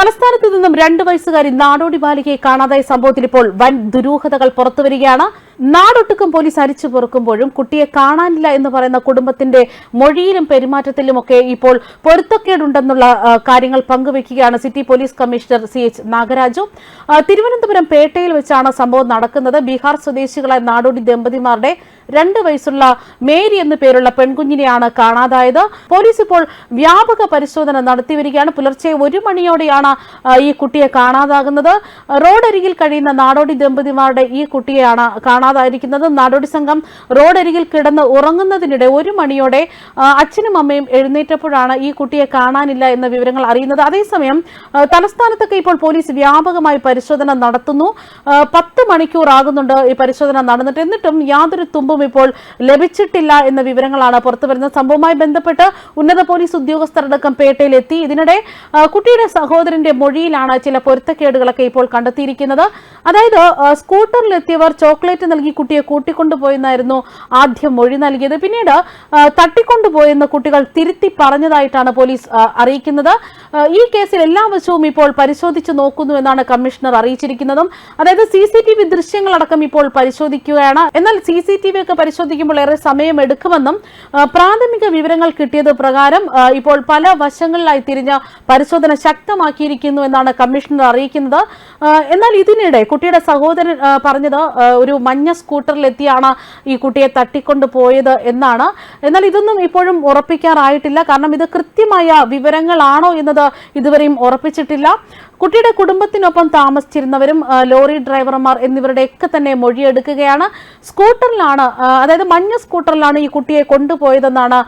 തലസ്ഥാനത്ത് നിന്നും രണ്ട് വയസ്സുകാരി നാടോടി ബാലികയെ കാണാതായ സംഭവത്തിൽ ഇപ്പോൾ വൻ ദുരൂഹതകൾ പുറത്തുവരികയാണ്. നാടൊട്ടുക്കും പോലീസ് അരിച്ചു പൊറുക്കുമ്പോഴും കുട്ടിയെ കാണാനില്ല എന്ന് പറയുന്ന കുടുംബത്തിന്റെ മൊഴിയിലും പെരുമാറ്റത്തിലുമൊക്കെ ഇപ്പോൾ പൊരുത്തക്കേടുണ്ടെന്നുള്ള കാര്യങ്ങൾ പങ്കുവയ്ക്കുകയാണ് city police commissioner C H Nagaraju. Thiruvananthapuram പേട്ടയിൽ വെച്ചാണ് സംഭവം നടക്കുന്നത്. ബീഹാർ സ്വദേശികളായ നാടോടി ദമ്പതിമാരുടെ രണ്ട് വയസ്സുള്ള മേരി എന്നു പേരുള്ള പെൺകുഞ്ഞിനെയാണ് കാണാതായത്. പോലീസ് ഇപ്പോൾ വ്യാപക പരിശോധന നടത്തിവരികയാണ്. പുലർച്ചെ ഒരു മണിയോടെയാണ് ഈ കുട്ടിയെ കാണാതാകുന്നത്. റോഡരികിൽ കഴിയുന്ന നാടോടി ദമ്പതിമാരുടെ ഈ കുട്ടിയെയാണ് കാണാതായിരിക്കുന്നത്. നാടോടി സംഘം റോഡരികിൽ കിടന്ന് ഉറങ്ങുന്നതിനിടെ ഒരു മണിയോടെ അച്ഛനും അമ്മയും എഴുന്നേറ്റപ്പോഴാണ് ഈ കുട്ടിയെ കാണാനില്ല എന്ന വിവരങ്ങൾ അറിയുന്നത്. അതേസമയം തലസ്ഥാനത്തൊക്കെ ഇപ്പോൾ പോലീസ് വ്യാപകമായി പരിശോധന നടത്തുന്നു. പത്ത് മണിക്കൂർ ആകുന്നുണ്ട് ഈ പരിശോധന നടന്നിട്ട്. എന്നിട്ടും യാതൊരു തുമ്പും ഇപ്പോൾ ലഭിച്ചിട്ടില്ല എന്ന വിവരങ്ങളാണ് പുറത്തുവരുന്നത് സംഭവവുമായി ബന്ധപ്പെട്ട് ഉന്നത പോലീസ് ഉദ്യോഗസ്ഥരടക്കം പേട്ടയിലെത്തി. ഇതിനിടെ കുട്ടിയുടെ സഹോദരന്റെ മൊഴിയിലാണ് ചില പൊരുത്തക്കേടുകളൊക്കെ ഇപ്പോൾ കണ്ടെത്തിയിരിക്കുന്നത്. അതായത് സ്കൂട്ടറിലെത്തിയവർ ചോക്ലേറ്റ് നൽകി കുട്ടിയെ കൂട്ടിക്കൊണ്ടുപോയെന്നായിരുന്നു ആദ്യം മൊഴി നൽകിയത്. പിന്നീട് തട്ടിക്കൊണ്ടുപോയെന്ന് കുട്ടികൾ തിരുത്തി പറഞ്ഞതായിട്ടാണ് പോലീസ് അറിയിക്കുന്നത്. ഈ കേസിൽ എല്ലാ വശവും ഇപ്പോൾ പരിശോധിച്ചു നോക്കുന്നു എന്നാണ് കമ്മീഷണർ അറിയിച്ചിരിക്കുന്നതും. അതായത് സി സി ടി വി ദൃശ്യങ്ങളടക്കം ഇപ്പോൾ പരിശോധിക്കുകയാണ്. എന്നാൽ സി സി ടി വി ഒക്കെ പരിശോധിക്കുമ്പോൾ ഏറെ സമയമെടുക്കുമെന്നും പ്രാഥമിക വിവരങ്ങൾ കിട്ടിയത് പ്രകാരം ഇപ്പോൾ പല വശങ്ങളിലായി തിരിഞ്ഞ പരിശോധന ശക്തമാക്കിയിരിക്കുന്നു എന്നാണ് കമ്മീഷണർ അറിയിക്കുന്നത്. എന്നാൽ ഇതിനിടെ കുട്ടിയുടെ സഹോദരൻ പറഞ്ഞത് ഒരു മഞ്ഞ സ്കൂട്ടറിലെത്തിയാണ് ഈ കുട്ടിയെ തട്ടിക്കൊണ്ട് പോയത് എന്നാണ്. എന്നാൽ ഇതൊന്നും ഇപ്പോഴും ഉറപ്പിക്കാറായിട്ടില്ല. കാരണം ഇത് കൃത്യമായ വിവരങ്ങളാണോ എന്നത് ഇതുവരെയും ഉറപ്പിച്ചിട്ടില്ല. കുട്ടിയുടെ കുടുംബത്തിനൊപ്പം താമസിച്ചിരുന്നവരും ലോറി ഡ്രൈവർമാർ എന്നിവരുടെയൊക്കെ തന്നെ മൊഴിയെടുക്കുകയാണ്. സ്കൂട്ടറിലാണ് അതായത് മഞ്ഞ സ്കൂട്ടറിലാണ് ഈ കുട്ടിയെ കൊണ്ടുപോയതെന്നാണ്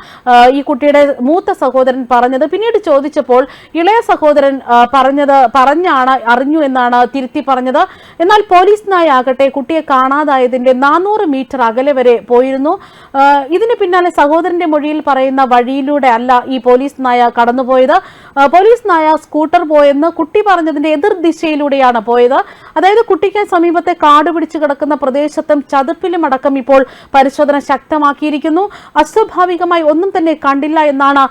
ഈ കുട്ടിയുടെ മൂത്ത സഹോദരൻ പറഞ്ഞത്. പിന്നീട് ചോദിച്ചപ്പോൾ ഇളയ സഹോദരൻ പറഞ്ഞത് പറഞ്ഞാണ് അറിഞ്ഞു എന്നാണ് തിരുത്തി പറഞ്ഞത്. എന്നാൽ പോലീസ് നായ ആകട്ടെ കുട്ടിയെ കാണാതായതിന്റെ നാനൂറ് മീറ്റർ അകലെ വരെ പോയിരുന്നു. ഇതിന് പിന്നാലെ സഹോദരന്റെ മൊഴിയിൽ പറയുന്ന വഴിയിലൂടെ അല്ല ഈ പോലീസ് നായ കടന്നുപോയത്. പോലീസ് നായ സ്കൂട്ടർ പോയെന്ന് കുട്ടി പറഞ്ഞതിന്റെ എതിർ ദിശയിലൂടെയാണ് പോയത്. അതായത് കുട്ടിക്ക് സമീപത്തെ കാട് പിടിച്ചു കിടക്കുന്ന പ്രദേശത്തും ചതുപ്പിലും അടക്കം ഇപ്പോൾ പരിശോധന ശക്തമാക്കിയിരിക്കുന്നു. അസ്വാഭാവികമായി ഒന്നും തന്നെ കണ്ടില്ല എന്നാണ്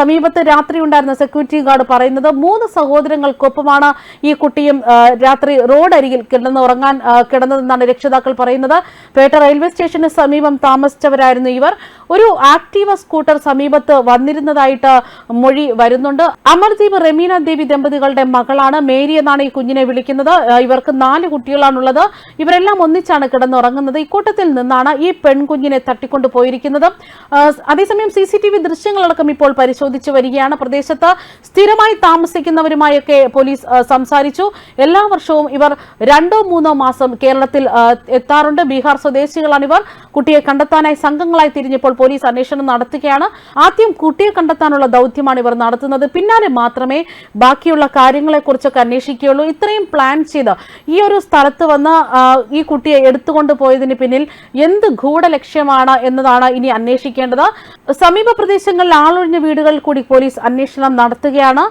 സമീപത്ത് രാത്രി ഉണ്ടായിരുന്ന സെക്യൂരിറ്റി ഗാർഡ് പറയുന്നത്. മൂന്ന് സഹോദരങ്ങൾക്കൊപ്പമാണ് ഈ കുട്ടിയും രാത്രി റോഡ് അരികിൽ കിടന്നുറങ്ങാൻ ഉറങ്ങാൻ കിടന്നതെന്നാണ് രക്ഷിതാക്കൾ പറയുന്നത്. പേട്ട റെയിൽവേ സ്റ്റേഷന് സമീപം താമസിച്ചവരായിരുന്നു ഇവർ. ഒരു ആക്ടീവ സ്കൂട്ടർ സമീപത്ത് വന്നിരുന്നതായിട്ട് മൊഴി വരുന്നുണ്ട്. അമർദീപ് റമീന ദേവി ദമ്പതികളുടെ മകളാണ്. മേരി എന്നാണ് ഈ കുഞ്ഞിനെ വിളിക്കുന്നത്. ഇവർക്ക് നാല് കുട്ടികളാണുള്ളത്. ഇവരെല്ലാം ഒന്നിച്ചാണ് കിടന്നുറങ്ങുന്നത്. ഇക്കൂട്ടത്തിൽ നിന്നാണ് ഈ പെൺകുഞ്ഞിനെ തട്ടിക്കൊണ്ടു പോയിരിക്കുന്നത്. അതേസമയം സി സി ടി വി ദൃശ്യങ്ങളടക്കം ഇപ്പോൾ പരിശോധിച്ചു വരികയാണ്. പ്രദേശത്ത് സ്ഥിരമായി താമസിക്കുന്നവരുമായൊക്കെ പോലീസ് സംസാരിച്ചു. എല്ലാ വർഷവും ഇവർ രണ്ടോ മൂന്നോ മാസം കേരളത്തിൽ എത്താറുണ്ട്. ബീഹാർ സ്വദേശികളാണ് ഇവർ. കുട്ടിയെ കണ്ടെത്താനായി സംഘങ്ങളായി തിരിഞ്ഞപ്പോൾ പോലീസ് അന്വേഷണം നടത്തുകയാണ്. ആദ്യം കുട്ടിയെ കണ്ടെത്താനുള്ള ദൗത്യമാണ് ഇവർ നടത്തുന്നത്. പിന്നാലെ മാത്രമേ ബാക്കിയുള്ള കാര്യങ്ങളെക്കുറിച്ചൊക്കെ അന്വേഷിക്കുകയുള്ളൂ. ഇത്രയും പ്ലാൻ ചെയ്ത് ഈ ഒരു സ്ഥലത്ത് വന്ന് ഈ കുട്ടിയെ എടുത്തുകൊണ്ട് പോയതിന് പിന്നിൽ എന്ത് ഗൂഢലക്ഷ്യമാണ് എന്നതാണ് ഇനി അന്വേഷിക്കേണ്ടത്. സമീപ പ്രദേശങ്ങളിൽ ആളൊഴിഞ്ഞ വീടുകളിൽ കൂടി പോലീസ് അന്വേഷണം നടത്തുകയാണ്.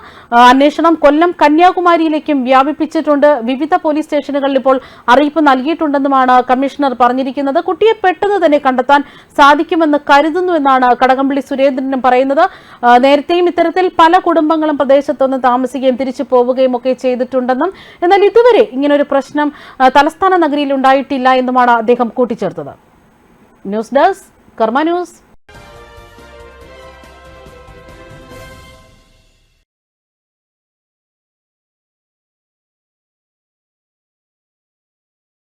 അന്വേഷണം കൊല്ലം കന്യാകുമാരിയിലേക്കും വ്യാപിപ്പിച്ചിട്ടുണ്ട്. വിവിധ പോലീസ് സ്റ്റേഷനുകളിൽ ഇപ്പോൾ അറിയിപ്പ് നൽകിയിട്ടുണ്ടെന്നുമാണ് കമ്മീഷണർ പറഞ്ഞിരിക്കുന്നത്. കുട്ടിയെ പെട്ടെന്ന് തന്നെ കണ്ടെത്താൻ സാധിക്കുമെന്ന് കരുതുന്നു എന്നാണ് കടകംപള്ളി സുരേന്ദ്രനും പറയുന്നത്. നേരത്തെയും ഇത്തരത്തിൽ പല കുടുംബങ്ങളും പ്രദേശത്തൊന്ന് താമസിക്കുകയും തിരിച്ചു പോവുകയും ഒക്കെ ചെയ്തിട്ടുണ്ടെന്നും എന്നാൽ ഇതുവരെ ഇങ്ങനൊരു പ്രശ്നം തലസ്ഥാന നഗരിയിൽ ഉണ്ടായിട്ടില്ല എന്നുമാണ് അദ്ദേഹം കൂട്ടിച്ചേർത്തത്. News desk Karma news.